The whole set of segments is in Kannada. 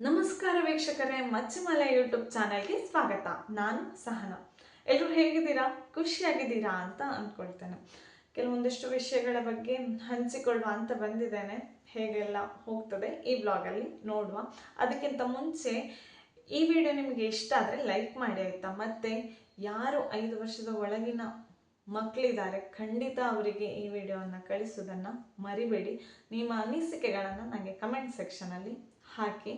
ನಮಸ್ಕಾರ ವೀಕ್ಷಕರೇ, ಮಚ್ಚಮಲ ಯೂಟ್ಯೂಬ್ ಚಾನೆಲ್ಗೆ ಸ್ವಾಗತ. ನಾನು ಸಹನ. ಎಲ್ಲರೂ ಹೇಗಿದ್ದೀರಾ? ಖುಷಿಯಾಗಿದ್ದೀರಾ ಅಂತ ಅಂದ್ಕೊಳ್ತೇನೆ. ಕೆಲವೊಂದಿಷ್ಟು ವಿಷಯಗಳ ಬಗ್ಗೆ ಹಂಚಿಕೊಳ್ಳುವ ಅಂತ ಬಂದಿದ್ದೇನೆ. ಹೇಗೆಲ್ಲ ಹೋಗ್ತದೆ ಈ ಬ್ಲಾಗಲ್ಲಿ ನೋಡುವ. ಅದಕ್ಕಿಂತ ಮುಂಚೆ ಈ ವಿಡಿಯೋ ನಿಮಗೆ ಇಷ್ಟ ಆದರೆ ಲೈಕ್ ಮಾಡಿ ಆಯಿತಾ? ಮತ್ತು ಯಾರು ಐದು ವರ್ಷದ ಒಳಗಿನ ಮಕ್ಕಳಿದ್ದಾರೆ ಖಂಡಿತ ಅವರಿಗೆ ಈ ವಿಡಿಯೋವನ್ನು ಕಳಿಸೋದನ್ನು ಮರಿಬೇಡಿ. ನಿಮ್ಮ ಅನಿಸಿಕೆಗಳನ್ನು ನನಗೆ ಕಮೆಂಟ್ ಸೆಕ್ಷನಲ್ಲಿ ಹಾಕಿ.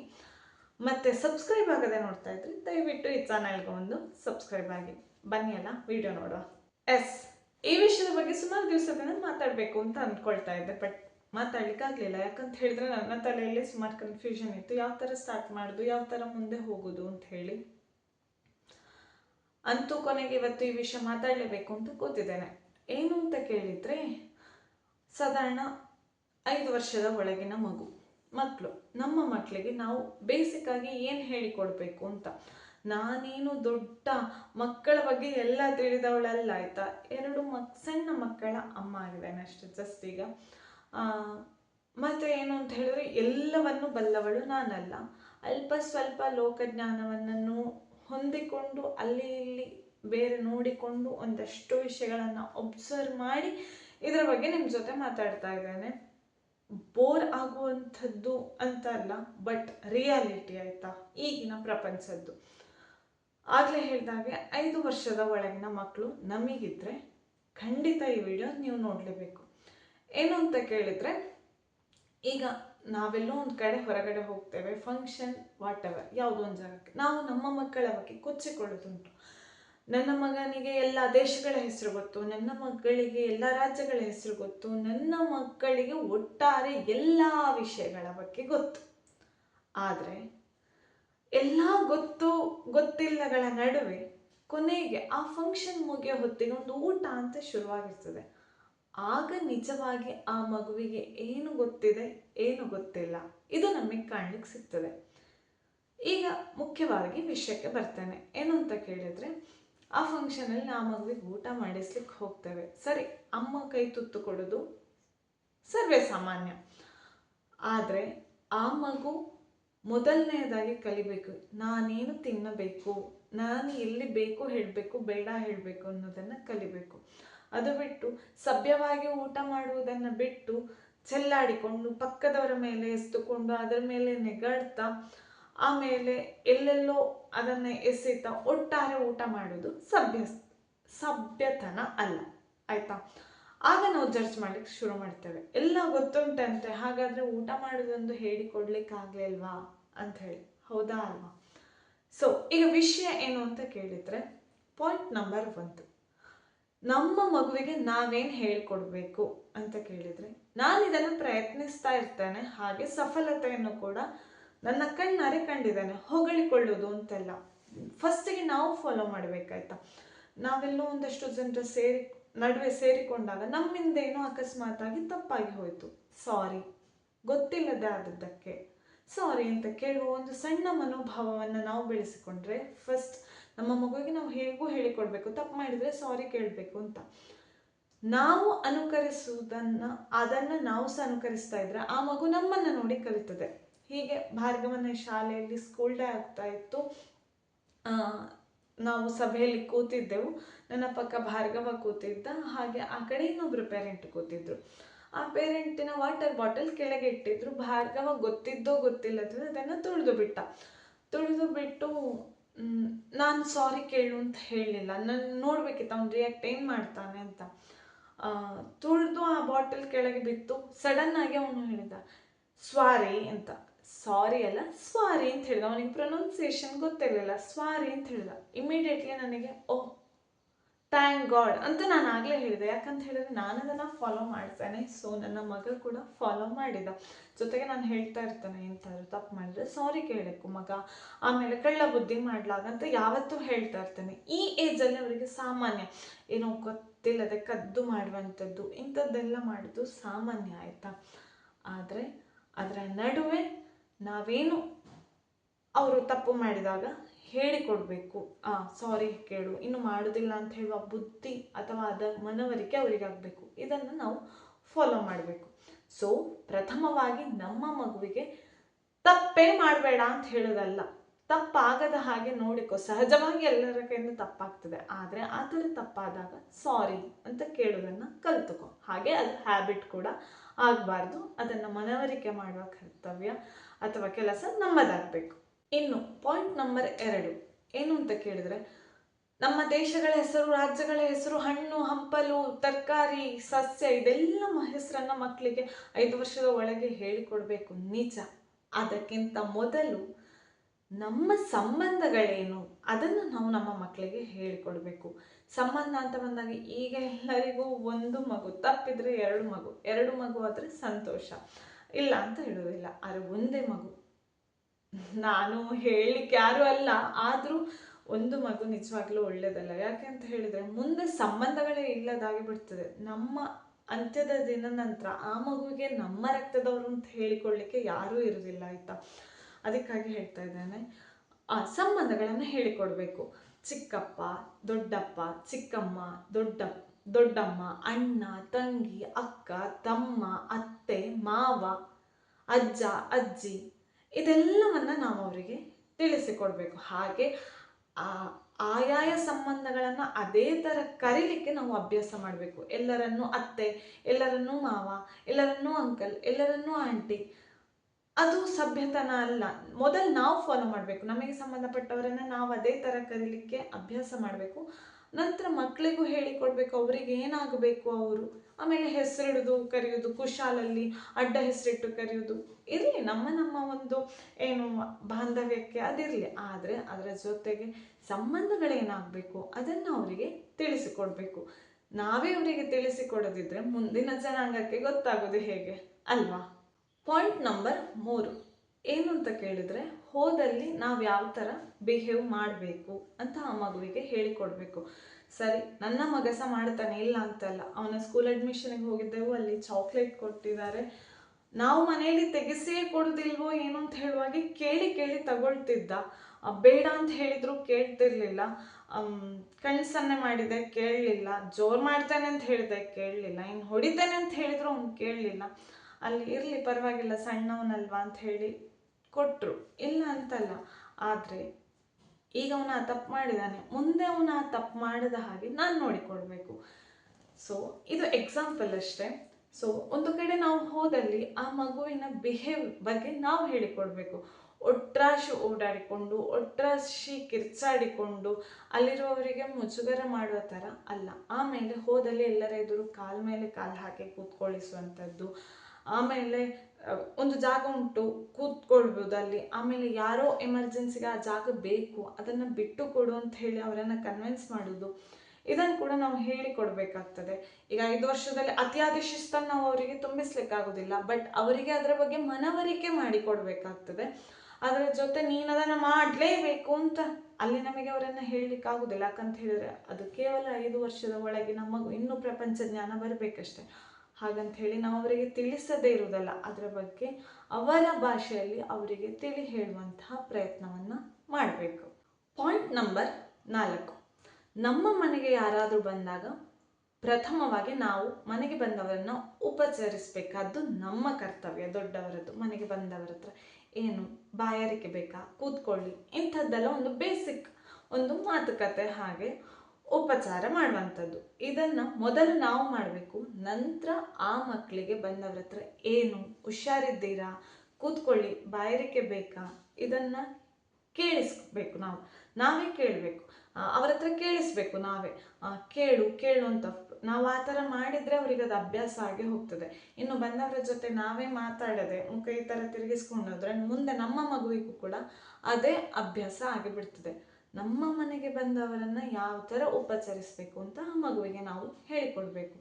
ಮತ್ತು ಸಬ್ಸ್ಕ್ರೈಬ್ ಆಗದೆ ನೋಡ್ತಾ ಇದ್ರಿ ದಯವಿಟ್ಟು ಈ ಚಾನಲ್ಗೆ ಒಂದು ಸಬ್ಸ್ಕ್ರೈಬ್ ಆಗಿ. ಬನ್ನಿ ಅಲ್ಲ, ವಿಡಿಯೋ ನೋಡುವ. ಎಸ್ ಈ ವಿಷಯದ ಬಗ್ಗೆ ಸುಮಾರು ದಿವಸದಿಂದ ಮಾತಾಡಬೇಕು ಅಂತ ಅಂದ್ಕೊಳ್ತಾ ಇದ್ದೆ ಬಟ್ ಮಾತಾಡ್ಲಿಕ್ಕಾಗಲಿಲ್ಲ ಯಾಕಂತ ಹೇಳಿದ್ರೆ ನನ್ನ ತಲೆಯಲ್ಲಿ ಸುಮಾರು ಕನ್ಫ್ಯೂಷನ್ ಇತ್ತು. ಯಾವ ಥರ ಸ್ಟಾರ್ಟ್ ಮಾಡೋದು, ಯಾವ ಥರ ಮುಂದೆ ಹೋಗೋದು ಅಂತ ಹೇಳಿ. ಅಂತೂ ಕೊನೆಗೆ ಇವತ್ತು ಈ ವಿಷಯ ಮಾತಾಡಲೇಬೇಕು ಅಂತ ಕೂತಿದ್ದೇನೆ. ಏನು ಅಂತ ಕೇಳಿದರೆ, ಸಾಧಾರಣ ಐದು ವರ್ಷದ ಒಳಗಿನ ಮಗು ಮಕ್ಕಳು ನಮ್ಮ ಮಕ್ಕಳಿಗೆ ನಾವು ಬೇಸಿಕ್ ಆಗಿ ಏನು ಹೇಳಿಕೊಡ್ಬೇಕು ಅಂತ? ನಾನೇನು ದೊಡ್ಡ ಮಕ್ಕಳ ಬಗ್ಗೆ ಎಲ್ಲ ತಿಳಿದವಳಲ್ಲ ಆಯ್ತಾ? ಎರಡು ಮಕ್ ಸಣ್ಣ ಮಕ್ಕಳ ಅಮ್ಮ ಆಗಿದ್ದೇನೆ ಅಷ್ಟೇ ಜಸ್ಟ್ ಈಗ. ಮತ್ತೆ ಏನು ಅಂತ ಹೇಳಿದ್ರೆ ಎಲ್ಲವನ್ನು ಬಲ್ಲವಳು ನಾನಲ್ಲ. ಅಲ್ಪ ಸ್ವಲ್ಪ ಲೋಕಜ್ಞಾನವನ್ನು ಹೊಂದಿಕೊಂಡು ಅಲ್ಲಿ ಇಲ್ಲಿ ಬೇರೆ ನೋಡಿಕೊಂಡು ಒಂದಷ್ಟು ವಿಷಯಗಳನ್ನು ಒಬ್ಸರ್ವ್ ಮಾಡಿ ಇದರ ಬಗ್ಗೆ ನಿಮ್ಮ ಜೊತೆ ಮಾತಾಡ್ತಾ ಇದ್ದೇನೆ. ಬೋರ್ ಆಗುವಂಥದ್ದು ಅಂತ ಅಲ್ಲ ಬಟ್ ರಿಯಾಲಿಟಿ ಆಯಿತಾ? ಈಗಿನ ಪ್ರಪಂಚದ್ದು. ಆಗಲೇ ಹೇಳಿದಾಗೆ ಐದು ವರ್ಷದ ಒಳಗಿನ ಮಕ್ಕಳು ನಮಗಿದ್ರೆ ಖಂಡಿತ ಈ ವಿಡಿಯೋ ನೀವು ನೋಡಲೇಬೇಕು. ಏನು ಅಂತ ಕೇಳಿದರೆ, ಈಗ ನಾವೆಲ್ಲೋ ಒಂದು ಕಡೆ ಹೊರಗಡೆ ಹೋಗ್ತೇವೆ ಫಂಕ್ಷನ್ ವಾಟ್ ಎವರ್ ಯಾವುದೋ ಒಂದು ಜಾಗಕ್ಕೆ. ನಾವು ನಮ್ಮ ಮಕ್ಕಳ ಬಗ್ಗೆ ಕೊಚ್ಚಿಕೊಳ್ಳೋದುಂಟು. ನನ್ನ ಮಗನಿಗೆ ಎಲ್ಲ ದೇಶಗಳ ಹೆಸರು ಗೊತ್ತು, ನನ್ನ ಮಕ್ಕಳಿಗೆ ಎಲ್ಲ ರಾಜ್ಯಗಳ ಹೆಸರು ಗೊತ್ತು, ನನ್ನ ಮಕ್ಕಳಿಗೆ ಒಟ್ಟಾರೆ ಎಲ್ಲ ವಿಷಯಗಳ ಬಗ್ಗೆ ಗೊತ್ತು. ಆದರೆ, ಎಲ್ಲ ಗೊತ್ತು, ಗೊತ್ತಿಲ್ಲಗಳ ನಡುವೆ ಕೊನೆಗೆ ಆ ಫಂಕ್ಷನ್ ಮುಗಿಯೋ ಹೊತ್ತಿಗೆ ಒಂದು ಊಟ ಅಂತ ಶುರುವಾಗಿರ್ತದೆ. ಆಗ ನಿಜವಾಗಿ ಆ ಮಗುವಿಗೆ ಏನು ಗೊತ್ತಿದೆ, ಏನು ಗೊತ್ತಿಲ್ಲ, ಇದು ನಮಗೆ ಕಾಣ್ಲಿಕ್ಕೆ ಸಿಗ್ತದೆ. ಈಗ ಮುಖ್ಯವಾಗಿ ವಿಷಯಕ್ಕೆ ಬರ್ತೇನೆ. ಏನು ಅಂತ ಕೇಳಿದರೆ, ಆ ಫಂಕ್ಷನಲ್ಲಿ ಆ ಮಗುವಿಗೆ ಊಟ ಮಾಡಿಸ್ಲಿಕ್ಕೆ ಹೋಗ್ತೇವೆ. ಸರಿ, ಅಮ್ಮ ಕೈ ತುತ್ತು ಕೊಡೋದು ಸರ್ವೇ ಸಾಮಾನ್ಯ. ಆದರೆ ಆ ಮಗು ಮೊದಲನೆಯದಾಗಿ ಕಲಿಬೇಕು. ನಾನೇನು ತಿನ್ನಬೇಕು, ನಾನು ಎಲ್ಲಿ ಬೇಕು ಹೇಳಬೇಕು, ಬೇಡ ಹೇಳಬೇಕು ಅನ್ನೋದನ್ನು ಕಲಿಬೇಕು. ಅದು ಬಿಟ್ಟು ಸಭ್ಯವಾಗಿ ಊಟ ಮಾಡುವುದನ್ನು ಬಿಟ್ಟು ಚೆಲ್ಲಾಡಿಕೊಂಡು ಪಕ್ಕದವರ ಮೇಲೆ ಎಸ್ತುಕೊಂಡು ಅದರ ಮೇಲೆ ನೆಗಾಡ್ತಾ ಆಮೇಲೆ ಎಲ್ಲೆಲ್ಲೋ ಅದನ್ನು ಎಸೆತಾ ಒಟ್ಟಾರೆ ಊಟ ಮಾಡೋದು ಸಭ್ಯ ಸಭ್ಯತನ ಅಲ್ಲ. ಆಯಿತಾ? ಆಗ ನಾವು ಜಡ್ಜ್ ಮಾಡಲಿಕ್ಕೆ ಶುರು ಮಾಡ್ತೇವೆ. ಎಲ್ಲ ಗೊತ್ತುಂಟಂತೆ, ಹಾಗಾದರೆ ಊಟ ಮಾಡೋದೊಂದು ಹೇಳಿಕೊಡ್ಲಿಕ್ಕಾಗಲಿಲ್ವಾ ಅಂತ ಹೇಳಿ ಹೌದಾ ಅಲ್ವಾ? ಸೊ ಈಗ ವಿಷಯ ಏನು ಅಂತ ಕೇಳಿದರೆ ಪಾಯಿಂಟ್ ನಂಬರ್ ಒಂದು. ನಮ್ಮ ಮಗುವಿಗೆ ನಾವೇನು ಹೇಳ್ಕೊಡ್ಬೇಕು ಅಂತ ಕೇಳಿದ್ರೆ, ನಾನು ಇದನ್ನು ಪ್ರಯತ್ನಿಸ್ತಾ ಇರ್ತೇನೆ, ಹಾಗೆ ಸಫಲತೆಯನ್ನು ಕೂಡ ನನ್ನ ಕಣ್ಣಾರೆ ಕಂಡಿದ್ದೇನೆ ಹೊಗಳಿಕೊಳ್ಳೋದು ಅಂತೆಲ್ಲ. ಫಸ್ಟಿಗೆ ನಾವು ಫಾಲೋ ಮಾಡಬೇಕಾಯ್ತಾ? ನಾವೆಲ್ಲೋ ಒಂದಷ್ಟು ಜನರ ಸೇರಿ, ನಡುವೆ ಸೇರಿಕೊಂಡಾಗ ನಮ್ಮಿಂದ ಏನೋ ಅಕಸ್ಮಾತಾಗಿ ತಪ್ಪಾಗಿ ಹೋಯಿತು. ಸಾರಿ, ಗೊತ್ತಿಲ್ಲದೆ ಆದದ್ದಕ್ಕೆ. ಸಾರಿ ಅಂತ ಕೇಳುವ ಒಂದು ಸಣ್ಣ ಮನೋಭಾವವನ್ನು ನಾವು ಬೆಳೆಸಿಕೊಂಡ್ರೆ ಫಸ್ಟ್ ನಮ್ಮ ಮಗುವಿಗೆ ನಾವು ಹೇಗೂ ಹೇಳಿಕೊಡ್ಬೇಕು, ತಪ್ಪು ಮಾಡಿದರೆ ಸಾರಿ ಕೇಳಬೇಕು ಅಂತ. ನಾವು ಅನುಕರಿಸುವುದನ್ನು, ಅದನ್ನು ನಾವು ಸಹ ಅನುಕರಿಸ್ತಾ ಇದ್ರೆ ಆ ಮಗು ನಮ್ಮನ್ನು ನೋಡಿ ಕಲಿತದೆ. ಹೀಗೆ ಭಾರ್ಗವನ ಶಾಲೆಯಲ್ಲಿ ಸ್ಕೂಲ್ ಡೇ ಆಗ್ತಾ ಇತ್ತು. ನಾವು ಸಭೆಯಲ್ಲಿ ಕೂತಿದ್ದೆವು. ನನ್ನ ಪಕ್ಕ ಭಾರ್ಗವ ಕೂತಿದ್ದ, ಹಾಗೆ ಆ ಕಡೆ ಇನ್ನೊಬ್ರು ಪೇರೆಂಟ್ ಕೂತಿದ್ರು. ಆ ಪೇರೆಂಟಿನ ವಾಟರ್ ಬಾಟಲ್ ಕೆಳಗೆ ಇಟ್ಟಿದ್ರು. ಭಾರ್ಗವ ಗೊತ್ತಿದ್ದೋ ಗೊತ್ತಿಲ್ಲದ್ರೆ ಅದನ್ನು ತುಳಿದು ಬಿಟ್ಟ. ತುಳಿದು ಬಿಟ್ಟು ನಾನು ಸಾರಿ ಕೇಳು ಅಂತ ಹೇಳಲಿಲ್ಲ. ನಾನು ನೋಡ್ಬೇಕಿತ್ತು, ಅವ್ನು ರಿಯಾಕ್ಟ್ ಏನು ಮಾಡ್ತಾನೆ ಅಂತ. ತುಳಿದು ಆ ಬಾಟಲ್ ಕೆಳಗೆ ಬಿತ್ತು. ಸಡನ್ ಆಗಿ ಅವನು ಹೇಳಿದ ಸ್ವಾರಿ ಅಂತ. ಸಾರಿ ಅಲ್ಲ ಸ್ವಾರಿ ಅಂತ ಹೇಳಿದ. ಅವನಿಗೆ ಪ್ರೊನೌನ್ಸಿಯೇಷನ್ ಗೊತ್ತಿರಲಿಲ್ಲ. ಸ್ವಾರಿ ಅಂತ ಹೇಳಿದ. ಇಮಿಡಿಯೇಟ್ಲಿ ನನಗೆ ಓಹ್ ಥ್ಯಾಂಕ್ ಗಾಡ್ ಅಂತ ನಾನು ಆಗಲೇ ಹೇಳಿದೆ. ಯಾಕಂತ ಹೇಳಿದ್ರೆ ನಾನು ಅದನ್ನು ಫಾಲೋ ಮಾಡ್ತೇನೆ. ಸೊ ನನ್ನ ಮಗ ಕೂಡ ಫಾಲೋ ಮಾಡಿದ. ಜೊತೆಗೆ ನಾನು ಹೇಳ್ತಾ ಇರ್ತೇನೆ, ಎಂತಾದ್ರು ತಪ್ಪು ಮಾಡಿದ್ರೆ ಸಾರಿ ಕೇಳಬೇಕು ಮಗ. ಆಮೇಲೆ ಕಳ್ಳ ಬುದ್ಧಿ ಮಾಡ್ಲಾಗ ಅಂತ ಯಾವತ್ತೂ ಹೇಳ್ತಾ ಇರ್ತೇನೆ. ಈ ಏಜಲ್ಲಿ ಅವರಿಗೆ ಸಾಮಾನ್ಯ. ಏನೋ ಗೊತ್ತಿಲ್ಲದೆ ಕದ್ದು ಮಾಡುವಂಥದ್ದು, ಇಂಥದ್ದೆಲ್ಲ ಮಾಡೋದು ಸಾಮಾನ್ಯ ಆಯಿತಾ? ಆದರೆ ಅದರ ನಡುವೆ ನಾವೇನು ಅವರು ತಪ್ಪು ಮಾಡಿದಾಗ ಹೇಳಿಕೊಡ್ಬೇಕು ಆ ಸಾರಿ ಕೇಳು. ಇನ್ನು ಮಾಡೋದಿಲ್ಲ ಅಂತ ಹೇಳುವ ಬುದ್ಧಿ ಅಥವಾ ಅದ ಮನವರಿಕೆ ಅವರಿಗಾಗಬೇಕು ಇದನ್ನು ನಾವು ಫಾಲೋ ಮಾಡಬೇಕು. ಸೊ ಪ್ರಥಮವಾಗಿ ನಮ್ಮ ಮಗುವಿಗೆ ತಪ್ಪೇ ಮಾಡಬೇಡ ಅಂತ ಹೇಳೋದಲ್ಲ. ತಪ್ಪಾಗದ ಹಾಗೆ ನೋಡಿಕೊ. ಸಹಜವಾಗಿ ಎಲ್ಲರ ಕೈಯಿಂದ ತಪ್ಪಾಗ್ತದೆ. ಆದರೆ ಆ ಥರ ತಪ್ಪಾದಾಗ ಸಾರಿ ಅಂತ ಕೇಳೋದನ್ನು ಕಲ್ತುಕೊ. ಹಾಗೆ ಅದು ಹ್ಯಾಬಿಟ್ ಕೂಡ ಆಗಬಾರ್ದು. ಅದನ್ನು ಮನವರಿಕೆ ಮಾಡುವ ಕರ್ತವ್ಯ ಅಥವಾ ಕೆಲಸ ನಮ್ಮದಾಗಬೇಕು. ಇನ್ನು ಪಾಯಿಂಟ್ ನಂಬರ್ ಎರಡು. ಏನು ಅಂತ ಕೇಳಿದ್ರೆ, ನಮ್ಮ ದೇಶಗಳ ಹೆಸರು, ರಾಜ್ಯಗಳ ಹೆಸರು, ಹಣ್ಣು, ಹಂಪಲು, ತರಕಾರಿ, ಸಸ್ಯ, ಇದೆಲ್ಲ ಹೆಸರನ್ನ ಮಕ್ಕಳಿಗೆ ಐದು ವರ್ಷದ ಒಳಗೆ ಹೇಳಿಕೊಡ್ಬೇಕು. ನಿಜ. ಅದಕ್ಕಿಂತ ಮೊದಲು ನಮ್ಮ ಸಂಬಂಧಗಳೇನು, ಅದನ್ನು ನಾವು ನಮ್ಮ ಮಕ್ಕಳಿಗೆ ಹೇಳಿಕೊಡ್ಬೇಕು. ಸಂಬಂಧ ಅಂತ ಬಂದಾಗ ಈಗ ಎಲ್ಲರಿಗೂ ಒಂದು ಮಗು, ತಪ್ಪಿದ್ರೆ ಎರಡು ಮಗು. ಎರಡು ಮಗು ಆದರೆ ಸಂತೋಷ. ಇಲ್ಲ ಅಂತ ಹೇಳುವುದಿಲ್ಲ. ಆದರೆ ಒಂದೇ ಮಗು. ನಾನು ಹೇಳಲಿಕ್ಕೆ ಯಾರು ಅಲ್ಲ, ಆದರೂ ಒಂದು ಮಗು ನಿಜವಾಗ್ಲೂ ಒಳ್ಳೇದಲ್ಲ. ಯಾಕೆ ಅಂತ ಹೇಳಿದರೆ, ಮುಂದೆ ಸಂಬಂಧಗಳೇ ಇಲ್ಲದಾಗಿ ಬಿಡ್ತದೆ. ನಮ್ಮ ಅಂತ್ಯದ ದಿನ ನಂತರ ಆ ಮಗುವಿಗೆ ನಮ್ಮ ರಕ್ತದವರು ಅಂತ ಹೇಳಿಕೊಳ್ಳಿಕ್ಕೆ ಯಾರೂ ಇರೋದಿಲ್ಲ ಆಯಿತಾ? ಅದಕ್ಕಾಗಿ ಹೇಳ್ತಾ ಇದ್ದೇನೆ. ಆ ಸಂಬಂಧಗಳನ್ನು ಹೇಳಿಕೊಡ್ಬೇಕು. ಚಿಕ್ಕಪ್ಪ, ದೊಡ್ಡಪ್ಪ, ಚಿಕ್ಕಮ್ಮ, ದೊಡ್ಡ, ದೊಡ್ಡಮ್ಮ, ಅಣ್ಣ, ತಂಗಿ, ಅಕ್ಕ, ತಮ್ಮ, ಅತ್ತೆ, ಮಾವ, ಅಜ್ಜ, ಅಜ್ಜಿ ಇದೆಲ್ಲವನ್ನ ನಾವು ಅವರಿಗೆ ತಿಳಿಸಿಕೊಡ್ಬೇಕು. ಹಾಗೆ ಆಯಾಯ ಸಂಬಂಧಗಳನ್ನು ಅದೇ ಥರ ಕರೀಲಿಕ್ಕೆ ನಾವು ಅಭ್ಯಾಸ ಮಾಡಬೇಕು. ಎಲ್ಲರನ್ನೂ ಅತ್ತೆ, ಎಲ್ಲರನ್ನೂ ಮಾವ, ಎಲ್ಲರನ್ನೂ ಅಂಕಲ್, ಎಲ್ಲರನ್ನೂ ಆಂಟಿ ಅದು ಸಭ್ಯತನ ಅಲ್ಲ. ಮೊದಲು ನಾವು ಫಾಲೋ ಮಾಡಬೇಕು. ನಮಗೆ ಸಂಬಂಧಪಟ್ಟವರನ್ನು ನಾವು ಅದೇ ಥರ ಕರೀಲಿಕ್ಕೆ ಅಭ್ಯಾಸ ಮಾಡಬೇಕು. ನಂತರ ಮಕ್ಕಳಿಗೂ ಹೇಳಿಕೊಡ್ಬೇಕು, ಅವರಿಗೆ ಏನಾಗಬೇಕು ಅವರು. ಆಮೇಲೆ ಹೆಸರಿಡೋದು, ಕರೆಯೋದು, ಕುಶಾಲಲ್ಲಿ ಅಡ್ಡ ಹೆಸರಿಟ್ಟು ಕರೆಯೋದು. ಇರಲಿ, ನಮ್ಮ ನಮ್ಮ ಒಂದು ಏನು ಬಾಂಧವ್ಯಕ್ಕೆ ಅದಿರಲಿ. ಆದರೆ ಅದರ ಜೊತೆಗೆ ಸಂಬಂಧಗಳೇನಾಗಬೇಕು ಅದನ್ನು ಅವರಿಗೆ ತಿಳಿಸಿಕೊಡ್ಬೇಕು. ನಾವೇ ಅವರಿಗೆ ತಿಳಿಸಿಕೊಡದಿದ್ದರೆ ಮುಂದಿನ ಜನಾಂಗಕ್ಕೆ ಗೊತ್ತಾಗೋದು ಹೇಗೆ? ಅಲ್ವಾ? ಪಾಯಿಂಟ್ ನಂಬರ್ ಮೂರು. ಏನು ಅಂತ ಕೇಳಿದ್ರೆ, ಹೋದಲ್ಲಿ ನಾವು ಯಾವ ಥರ ಬಿಹೇವ್ ಮಾಡಬೇಕು ಅಂತ ಆ ಮಗುವಿಗೆ ಹೇಳಿಕೊಡ್ಬೇಕು. ಸರಿ, ನನ್ನ ಮಗ ಸಹ ಮಾಡ್ತಾನೆ, ಇಲ್ಲ ಅಂತಲ್ಲ. ಅವನ ಸ್ಕೂಲ್ ಅಡ್ಮಿಷನ್ಗೆ ಹೋಗಿದ್ದೆವು, ಅಲ್ಲಿ ಚಾಕ್ಲೇಟ್ ಕೊಟ್ಟಿದ್ದಾರೆ. ನಾವು ಮನೆಯಲ್ಲಿ ತೆಗೆಸಿಯೇ ಕೊಡೋದಿಲ್ವೋ ಏನು ಅಂತ ಹೇಳುವಾಗೆ ಕೇಳಿ ಕೇಳಿ ತಗೊಳ್ತಿದ್ದ. ಬೇಡ ಅಂತ ಹೇಳಿದ್ರು ಕೇಳ್ತಿರ್ಲಿಲ್ಲ. ಕಣ್ಸನ್ನೆ ಮಾಡಿದೆ, ಕೇಳಲಿಲ್ಲ. ಜೋರು ಮಾಡ್ತೇನೆ ಅಂತ ಹೇಳಿದೆ, ಕೇಳಲಿಲ್ಲ. ಇನ್ನು ಹೊಡಿತೇನೆ ಅಂತ ಹೇಳಿದ್ರು ಅವ್ನು ಕೇಳಲಿಲ್ಲ. ಅಲ್ಲಿ ಇರಲಿ, ಪರವಾಗಿಲ್ಲ, ಸಣ್ಣವನಲ್ವಾ ಅಂತ ಹೇಳಿ ಕೊಟ್ಟರು ಇಲ್ಲ ಅಂತಲ್ಲ. ಆದರೆ ಈಗ ಅವನ ಆ ತಪ್ಪು ಮಾಡಿದ್ದಾನೆ ಮುಂದೆ ಅವನ ಆ ತಪ್ಪು ಮಾಡಿದ ಹಾಗೆ ನಾನು ನೋಡಿಕೊಳ್ಬೇಕು. ಸೊ ಇದು ಎಕ್ಸಾಂಪಲ್ ಅಷ್ಟೇ. ಸೊ ಒಂದು ಕಡೆ ನಾವು ಹೋದಲ್ಲಿ ಆ ಮಗುವಿನ ಬಿಹೇವ್ ಬಗ್ಗೆ ನಾವು ಹೇಳಿಕೊಡ್ಬೇಕು. ಒಟ್ರಾಶಿ ಓಡಾಡಿಕೊಂಡು, ಒಟ್ರಾಶಿ ಕಿರ್ಚಾಡಿಕೊಂಡು, ಅಲ್ಲಿರುವವರಿಗೆ ಮುಜುಗರ ಮಾಡುವ ಥರ ಅಲ್ಲ. ಆಮೇಲೆ ಹೋದಲ್ಲಿ ಎಲ್ಲರ ಎದುರು ಕಾಲ್ ಮೇಲೆ ಕಾಲು ಹಾಕಿ ಕೂತ್ಕೊಳ್ಳಿಸುವಂಥದ್ದು. ಆಮೇಲೆ ಒಂದು ಜಾಗ ಉಂಟು ಕೂತ್ಕೊಳ್ಬೋದು ಅಲ್ಲಿ ಆಮೇಲೆ ಯಾರೋ ಎಮರ್ಜೆನ್ಸಿಗೆ ಆ ಜಾಗ ಬೇಕು, ಅದನ್ನು ಬಿಟ್ಟು ಕೊಡು ಅಂತ ಹೇಳಿ ಅವರನ್ನು ಕನ್ವಿನ್ಸ್ ಮಾಡೋದು. ಇದನ್ನು ಕೂಡ ನಾವು ಹೇಳಿಕೊಡ್ಬೇಕಾಗ್ತದೆ. ಈಗ ಐದು ವರ್ಷದಲ್ಲಿ ಅತಿಯಾದ ಶಿಸ್ತನ್ನು ನಾವು ಅವರಿಗೆ ತುಂಬಿಸ್ಲಿಕ್ಕಾಗೋದಿಲ್ಲ ಬಟ್ ಅವರಿಗೆ ಅದರ ಬಗ್ಗೆ ಮನವರಿಕೆ ಮಾಡಿಕೊಡ್ಬೇಕಾಗ್ತದೆ. ಅದರ ಜೊತೆ ನೀನು ಅದನ್ನು ಮಾಡಲೇಬೇಕು ಅಂತ ಅಲ್ಲಿ ನಮಗೆ ಅವರನ್ನು ಹೇಳಲಿಕ್ಕಾಗೋದಿಲ್ಲ. ಯಾಕಂತ ಹೇಳಿದ್ರೆ ಅದು ಕೇವಲ ಐದು ವರ್ಷದ ಒಳಗೆ ನಮಗೂ ಇನ್ನೂ ಪ್ರಪಂಚ ಜ್ಞಾನ ಬರಬೇಕಷ್ಟೆ. ಹಾಗಂತ ಹೇಳಿ ನಾವು ಅವರಿಗೆ ತಿಳಿಸದೇ ಇರುವುದಲ್ಲ, ಅದರ ಬಗ್ಗೆ ಅವರ ಭಾಷೆಯಲ್ಲಿ ಅವರಿಗೆ ತಿಳಿ ಹೇಳುವಂತಹ ಪ್ರಯತ್ನವನ್ನು ಮಾಡಬೇಕು. ಪಾಯಿಂಟ್ ನಂಬರ್ ನಾಲ್ಕು. ನಮ್ಮ ಮನೆಗೆ ಯಾರಾದರೂ ಬಂದಾಗ ಪ್ರಥಮವಾಗಿ ನಾವು ಮನೆಗೆ ಬಂದವರನ್ನು ಉಪಚರಿಸಬೇಕಾದ್ದು ನಮ್ಮ ಕರ್ತವ್ಯ, ದೊಡ್ಡವರದ್ದು. ಮನೆಗೆ ಬಂದವರ ಹತ್ರ ಏನು ಬಾಯಾರಿಕೆ ಬೇಕಾ? ಕೂತ್ಕೊಳ್ಳಿ. ಇಂಥದ್ದೆಲ್ಲ ಒಂದು ಬೇಸಿಕ್ ಒಂದು ಮಾತುಕತೆ. ಹಾಗೆ ಉಪಚಾರ ಮಾಡುವಂಥದ್ದು. ಇದನ್ನು ಮೊದಲು ನಾವು ಮಾಡಬೇಕು. ನಂತರ ಆ ಮಕ್ಕಳಿಗೆ ಬಂದವ್ರ ಹತ್ರ ಏನು, ಹುಷಾರಿದ್ದೀರಾ? ಕೂತ್ಕೊಳ್ಳಿ, ಬಾಯಾರಿಕೆ ಬೇಕಾ? ಇದನ್ನು ಕೇಳಿಸ್ಬೇಕು ನಾವು. ನಾವೇ ಕೇಳಬೇಕು. ಅವ್ರ ಹತ್ರ ಕೇಳಿಸ್ಬೇಕು ನಾವೇ. ಕೇಳು ಕೇಳು ಅಂತ. ನಾವು ಆ ಥರ ಮಾಡಿದರೆ ಅವ್ರಿಗೆ ಅದು ಅಭ್ಯಾಸ ಆಗಿ ಹೋಗ್ತದೆ. ಇನ್ನು ಬಂದವರ ಜೊತೆ ನಾವೇ ಮಾತಾಡದೆ ಮುಖ ಈ ಥರ ತಿರುಗಿಸ್ಕೊಂಡು ಹೋದ್ರೆ ಮುಂದೆ ನಮ್ಮ ಮಗುವಿಗೂ ಕೂಡ ಅದೇ ಅಭ್ಯಾಸ ಆಗಿಬಿಡ್ತದೆ. ನಮ್ಮ ಮನೆಗೆ ಬಂದವರನ್ನು ಯಾವ ಥರ ಉಪಚರಿಸಬೇಕು ಅಂತ ಆ ಮಗುವಿಗೆ ನಾವು ಹೇಳಿಕೊಡ್ಬೇಕು.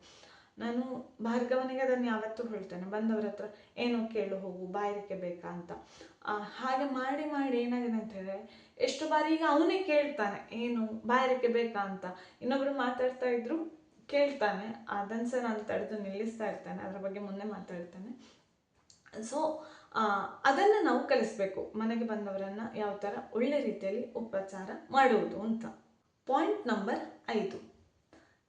ನಾನು ಭಾರ್ಗವನಿಗೆ ಅದನ್ನು ಯಾವತ್ತೂ ಹೇಳ್ತೇನೆ. ಬಂದವರ ಹತ್ರ, ಏನೋ ಕೇಳು, ಹೋಗು ಬಾಯಾರಿಕೆ ಬೇಕಾ? ಅಂತ. ಹಾಗೆ ಮಾಡಿ ಮಾಡಿ ಏನಾಗಿದೆ ಅಂತ ಹೇಳಿದ್ರೆ, ಎಷ್ಟು ಬಾರಿ ಈಗ ಅವನೇ ಕೇಳ್ತಾನೆ, ಏನು ಬಾಯಾರಿಕೆ ಬೇಕಾ? ಅಂತ. ಇನ್ನೊಬ್ರು ಮಾತಾಡ್ತಾ ಇದ್ರು, ಕೇಳ್ತಾನೆ. ಅದನ್ನು ಸಹ ನಾನು ತಡೆದು ನಿಲ್ಲಿಸ್ತಾ ಇರ್ತಾನೆ. ಅದರ ಬಗ್ಗೆ ಮುಂದೆ ಮಾತಾಡ್ತೇನೆ. ಸೊ ಅದನ್ನು ನಾವು ಕಲಿಸ್ಬೇಕು. ಮನೆಗೆ ಬಂದವರನ್ನು ಯಾವ ಥರ ಒಳ್ಳೆ ರೀತಿಯಲ್ಲಿ ಉಪಚಾರ ಮಾಡುವುದು ಅಂತ. ಪಾಯಿಂಟ್ ನಂಬರ್ ಐದು.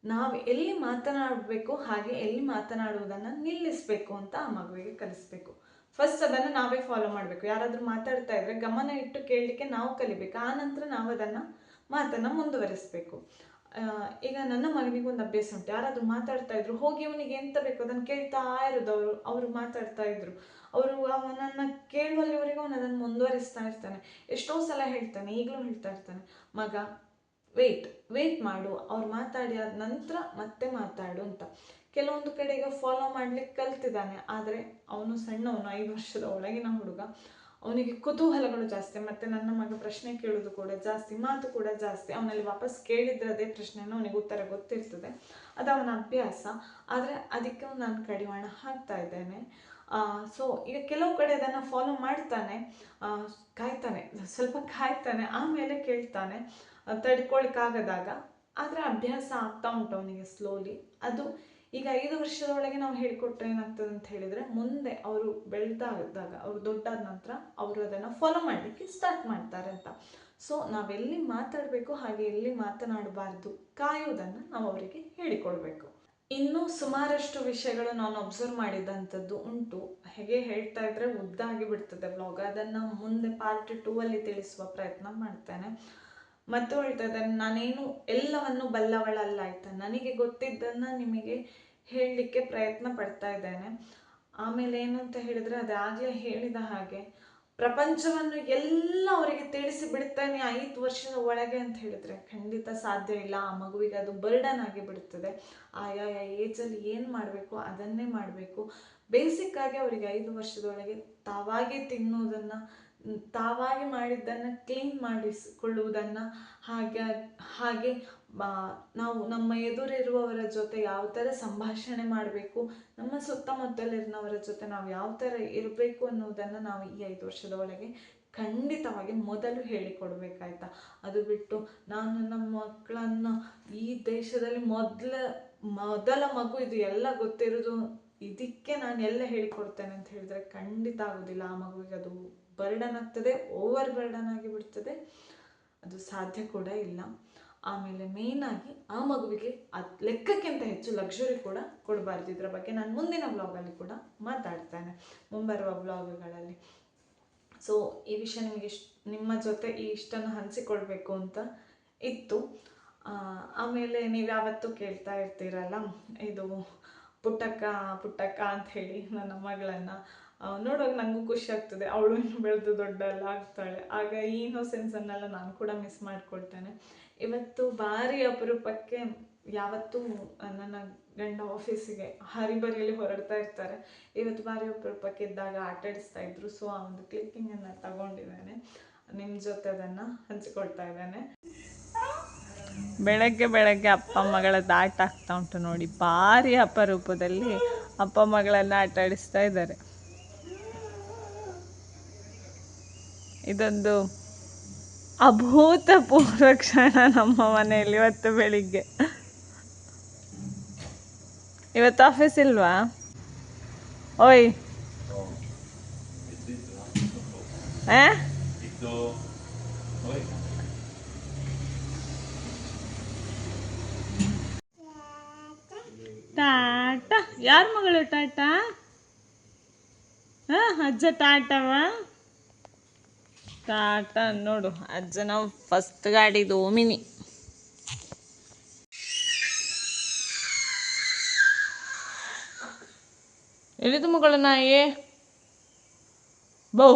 ನಾವು ಎಲ್ಲಿ ಮಾತನಾಡಬೇಕು, ಹಾಗೆ ಎಲ್ಲಿ ಮಾತನಾಡುವುದನ್ನು ನಿಲ್ಲಿಸಬೇಕು ಅಂತ ಆ ಮಗುವಿಗೆ ಕಲಿಸ್ಬೇಕು. ಫಸ್ಟ್ ಅದನ್ನು ನಾವೇ ಫಾಲೋ ಮಾಡಬೇಕು. ಯಾರಾದರೂ ಮಾತಾಡ್ತಾ ಇದ್ರೆ ಗಮನ ಇಟ್ಟು ಕೇಳಲಿಕ್ಕೆ ನಾವು ಕಲಿಬೇಕು. ಆ ನಂತರ ನಾವು ಅದನ್ನು ಮಾತನ್ನು ಮುಂದುವರಿಸಬೇಕು. ಈಗ ನನ್ನ ಮಗನಿಗೆ ಒಂದು ಅಭ್ಯಾಸ ಉಂಟು. ಯಾರಾದರೂ ಮಾತಾಡ್ತಾ ಇದ್ರು, ಹೋಗಿ ಅವನಿಗೆ ಎಂತ ಬೇಕು ಅದನ್ನು ಕೇಳ್ತಾ ಇರೋದು ಅವರು. ಅವರು ಮಾತಾಡ್ತಾ ಇದ್ರು. ಅವರು ಅವನನ್ನು ಕೇಳುವಲ್ಲಿವರೆಗೂ ಅವನು ಅದನ್ನು ಮುಂದುವರಿಸ್ತಾ ಇರ್ತಾನೆ. ಎಷ್ಟೋ ಸಲ ಹೇಳ್ತಾನೆ, ಈಗಲೂ ಹೇಳ್ತಾ ಇರ್ತಾನೆ, ಮಗ ವೇಟ್ ವೇಟ್ ಮಾಡು. ಅವ್ರು ಮಾತಾಡಿ ಆದ ನಂತರ ಮತ್ತೆ ಮಾತಾಡು ಅಂತ. ಕೆಲವೊಂದು ಕಡೆಗೆ ಫಾಲೋ ಮಾಡ್ಲಿಕ್ಕೆ ಕಲ್ತಿದ್ದಾನೆ. ಆದರೆ ಅವನು ಸಣ್ಣವನು, ಐದು ವರ್ಷದ ಒಳಗಿನ ಹುಡುಗ. ಅವನಿಗೆ ಕುತೂಹಲಗಳು ಜಾಸ್ತಿ, ಮತ್ತು ನನ್ನ ಮಗ ಪ್ರಶ್ನೆ ಕೇಳೋದು ಕೂಡ ಜಾಸ್ತಿ, ಮಾತು ಕೂಡ ಜಾಸ್ತಿ, ಅವನಲ್ಲಿ ವಾಪಸ್ ಕೇಳಿದ್ರೆ ಅದೇ ಪ್ರಶ್ನೆನ ಅವನಿಗೆ ಉತ್ತರ ಗೊತ್ತಿರ್ತದೆ. ಅದು ಅವನ ಅಭ್ಯಾಸ. ಆದರೆ ಅದಕ್ಕೆ ನಾನು ಕಡಿವಾಣ ಹಾಕ್ತಾ ಇದ್ದೇನೆ. ಸೊ ಈಗ ಕೆಲವು ಕಡೆ ಅದನ್ನು ಫಾಲೋ ಮಾಡ್ತಾನೆ ಕಾಯ್ತಾನೆ, ಸ್ವಲ್ಪ ಕಾಯ್ತಾನೆ, ಆಮೇಲೆ ಕೇಳ್ತಾನೆ ತಡ್ಕೊಳ್ಕಾಗದಾಗ ಆದರೆ ಅಭ್ಯಾಸ ಆಗ್ತಾ ಉಂಟು ಅವನಿಗೆ ಸ್ಲೋಲಿ ಅದು ಈಗ ಐದು ವರ್ಷದೊಳಗೆ ನಾವು ಹೇಳಿಕೊಟ್ರೆ ಏನಾಗ್ತದೆ ಅಂತ ಹೇಳಿದರೆ ಮುಂದೆ ಅವರು ಬೆಳೆದಾದಾಗ, ಅವರು ದೊಡ್ಡಾದ ನಂತರ ಅವರು ಅದನ್ನು ಫಾಲೋ ಮಾಡಲಿಕ್ಕೆ ಸ್ಟಾರ್ಟ್ ಮಾಡ್ತಾರೆ ಅಂತ. ಸೊ ನಾವೆಲ್ಲಿ ಮಾತಾಡಬೇಕು, ಹಾಗೆ ಎಲ್ಲಿ ಮಾತನಾಡಬಾರ್ದು ಕಾಯೋದನ್ನು ನಾವು ಅವರಿಗೆ ಹೇಳಿಕೊಡ್ಬೇಕು. ಇನ್ನೂ ಸುಮಾರಷ್ಟು ವಿಷಯಗಳು ನಾನು ಅಬ್ಸರ್ವ್ ಮಾಡಿದಂಥದ್ದು ಉಂಟು. ಹೇಗೆ ಹೇಳ್ತಾ ಇದ್ರೆ ಉದ್ದಾಗಿ ಬಿಡ್ತದೆ ಬ್ಲಾಗ್ ಅದನ್ನು ಮುಂದೆ ಪಾರ್ಟ್ ಟೂ ಅಲ್ಲಿ ತಿಳಿಸುವ ಪ್ರಯತ್ನ ಮಾಡ್ತೇನೆ. ಮತ್ತು ಹೇಳ್ತಾ ಇದ್ದಾರೆ ನಾನೇನು ಎಲ್ಲವನ್ನು ಬಲ್ಲವಳಲ್ಲ ಆಯ್ತಾ ನನಗೆ ಗೊತ್ತಿದ್ದನ್ನ ನಿಮಗೆ ಹೇಳಲಿಕ್ಕೆ ಪ್ರಯತ್ನ ಪಡ್ತಾ ಇದ್ದೇನೆ. ಆಮೇಲೆ ಏನು ಅಂತ ಹೇಳಿದರೆ ಅದಾಗಲೇ ಹೇಳಿದ ಹಾಗೆ ಪ್ರಪಂಚವನ್ನು ಎಲ್ಲ ಅವರಿಗೆ ತಿಳಿಸಿ ಬಿಡ್ತಾನೆ ಐದು ವರ್ಷದ ಒಳಗೆ ಅಂತ ಹೇಳಿದ್ರೆ ಖಂಡಿತ ಸಾಧ್ಯ ಇಲ್ಲ. ಆ ಮಗುವಿಗೆ ಅದು ಬರ್ಡನ್ ಆಗಿ ಬಿಡುತ್ತದೆ ಆಯಾ ಏಜಲ್ಲಿ ಏನು ಮಾಡಬೇಕು ಅದನ್ನೇ ಮಾಡಬೇಕು. ಬೇಸಿಕ್ ಆಗಿ ಅವರಿಗೆ ಐದು ವರ್ಷದೊಳಗೆ ತಾವಾಗೇ ತಿನ್ನುವುದನ್ನು ಮ್, ತಾವಾಗಿ ಮಾಡಿದ್ದನ್ನು ಕ್ಲೀನ್ ಮಾಡಿಸಿಕೊಳ್ಳುವುದನ್ನು ಹಾಗೆ ಹಾಗೆ ನಾವು ನಮ್ಮ ಎದುರಿರುವವರ ಜೊತೆ ಯಾವ ಥರ ಸಂಭಾಷಣೆ ಮಾಡಬೇಕು, ನಮ್ಮ ಸುತ್ತಮುತ್ತಲಿರುವವರ ಜೊತೆ ನಾವು ಯಾವ ಥರ ಇರಬೇಕು ಅನ್ನೋದನ್ನು ನಾವು ಈ ಐದು ವರ್ಷದ ಒಳಗೆ ಖಂಡಿತವಾಗಿ ಮೊದಲು ಹೇಳಿಕೊಡ್ಬೇಕಾಯ್ತಾ? ಅದು ಬಿಟ್ಟು ನಾನು ನಮ್ಮ ಮಕ್ಕಳನ್ನು ಈ ದೇಶದಲ್ಲಿ ಮೊದಲ ಮೊದಲ ಮಗು ಇದು ಎಲ್ಲ ಗೊತ್ತಿರೋದು ಇದಕ್ಕೆ ನಾನು ಎಲ್ಲ ಹೇಳಿಕೊಡ್ತೇನೆ ಅಂತ ಹೇಳಿದ್ರೆ ಖಂಡಿತ ಆಗೋದಿಲ್ಲ ಆ ಮಗುವಿಗೆ ಅದು ಬರ್ಡನ್ ಆಗ್ತದೆ ಓವರ್ ಬರ್ಡನ್ ಆಗಿ ಬಿಡ್ತದೆ ಅದು ಸಾಧ್ಯ ಕೂಡ ಇಲ್ಲ. ಆಮೇಲೆ ಮೇಯ್ನಾಗಿ ಆ ಮಗುವಿಗೆ ಅದು ಲೆಕ್ಕಕ್ಕಿಂತ ಹೆಚ್ಚು ಲಕ್ಸುರಿ ಕೂಡ ಕೊಡಬಾರ್ದು ಇದರ ಬಗ್ಗೆ. ನಾನು ಮುಂದಿನ ವ್ಲಾಗಲ್ಲಿ ಕೂಡ ಮಾತಾಡ್ತೇನೆ, ಮುಂಬರುವ ಬ್ಲಾಗ್ಗಳಲ್ಲಿ ಸೊ ಈ ವಿಷಯ ನಿಮಗೆ ನಿಮ್ಮ ಜೊತೆ ಈ ಇಷ್ಟನ್ನು ಹಂಚಿಕೊಳ್ಬೇಕು ಅಂತ ಇತ್ತು. ಆಮೇಲೆ ನೀವು ಯಾವತ್ತೂ ಕೇಳ್ತಾ ಇರ್ತೀರಲ್ಲ, ಇದು ಪುಟ್ಟಕ್ಕ ಪುಟ್ಟಕ್ಕ ಅಂತ ಹೇಳಿ ನನ್ನ ಮಗಳನ್ನು ನೋಡುವಾಗ ನನಗೂ ಖುಷಿ ಆಗ್ತದೆ. ಅವಳು ಇನ್ನು ಬೆಳೆದು ದೊಡ್ಡಲ್ಲ ಆಗ್ತಾಳೆ. ಆಗ ಈ ಇನ್ನೋಸೆನ್ಸನ್ನೆಲ್ಲ ನಾನು ಕೂಡ ಮಿಸ್ ಮಾಡ್ಕೊಳ್ತೇನೆ. ಇವತ್ತು ಭಾರಿ ಅಪರೂಪಕ್ಕೆ ಯಾವತ್ತೂ ನನ್ನ ಗಂಡ ಆಫೀಸಿಗೆ ಹರಿಬರಿಯಲ್ಲಿ ಹೊರಡ್ತಾ ಇರ್ತಾರೆ. ಇವತ್ತು ಭಾರಿ ಅಪರೂಪಕ್ಕೆ ಇದ್ದಾಗ ಆಟಾಡಿಸ್ತಾ ಇದ್ರು. ಸೊ ಆ ಒಂದು ಕ್ಲಿಕ್ಕಿಂಗನ್ನು ತಗೊಂಡಿದ್ದೇನೆ. ನಿಮ್ಮ ಜೊತೆ ಅದನ್ನು ಹಂಚಿಕೊಳ್ತಾ ಇದ್ದೇನೆ. ಬೆಳಗ್ಗೆ ಬೆಳಗ್ಗೆ ಅಪ್ಪ ಮಗಳ ಆಟ ಆಗ್ತಾ ಉಂಟು ನೋಡಿ. ಭಾರಿ ಅಪರೂಪದಲ್ಲಿ ಅಪ್ಪ ಮಗಳನ್ನು ಆಟಾಡಿಸ್ತಾ ಇದ್ದಾರೆ. ಇದೊಂದು ಅಭೂತಪೂರ್ವ ಕ್ಷಣ ನಮ್ಮ ಮನೆಯಲ್ಲಿ ಇವತ್ತು ಬೆಳಿಗ್ಗೆ. ಇವತ್ತು ಆಫೀಸ್ ಇಲ್ವಾ? ಓಯ್. ಟಾಟ. ಯಾರ ಮಗಳು ಟಾಟಾ? ಹಾ, ಅಜ್ಜ ಟಾಟವ? ಟಾಟ ನೋಡು. ಅಜ್ಜನ ಫಸ್ಟ್ ಗಾಡಿ ಓಮಿನಿ. ಎಲ್ಲಿದು ಮಗಳು ನಾಯಿ? ಬೌ.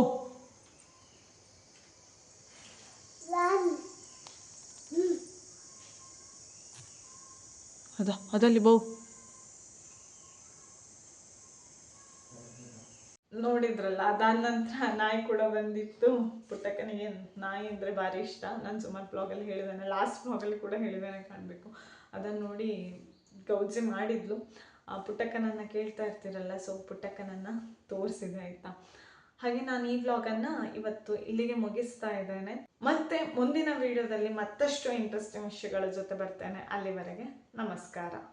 ಅದ ಅದಲ್ಲಿ ಬೌ. ಅದಾದ ನಂತರ ನಾಯಿ ಕೂಡ ಬಂದಿತ್ತು. ಪುಟ್ಟಕ್ಕನಿಗೆ ನಾಯಿ ಅಂದರೆ ಭಾರಿ ಇಷ್ಟ. ನಾನು ಸುಮಾರು ಬ್ಲಾಗಲ್ಲಿ ಹೇಳಿದ್ದೇನೆ. ಲಾಸ್ಟ್ ಬ್ಲಾಗಲ್ಲಿ ಕೂಡ ಹೇಳಿದ್ದೇನೆ ಕಾಣಬೇಕು. ಅದನ್ನು ನೋಡಿ ಗೌಜಿ ಮಾಡಿದ್ಲು. ಆ ಪುಟ್ಟಕ್ಕನನ್ನು ಕೇಳ್ತಾ ಇರ್ತೀರಲ್ಲ ಸೊ ಪುಟ್ಟಕ್ಕನನ್ನು ತೋರಿಸಿದೆ ಆಯಿತಾ? ಹಾಗೆ ನಾನು ಈ ವ್ಲಾಗನ್ನು ಇವತ್ತು ಇಲ್ಲಿಗೆ ಮುಗಿಸ್ತಾ ಇದ್ದೇನೆ. ಮತ್ತೆ ಮುಂದಿನ ವಿಡಿಯೋದಲ್ಲಿ ಮತ್ತಷ್ಟು ಇಂಟ್ರೆಸ್ಟಿಂಗ್ ವಿಷಯಗಳ ಜೊತೆ ಬರ್ತೇನೆ. ಅಲ್ಲಿವರೆಗೆ ನಮಸ್ಕಾರ.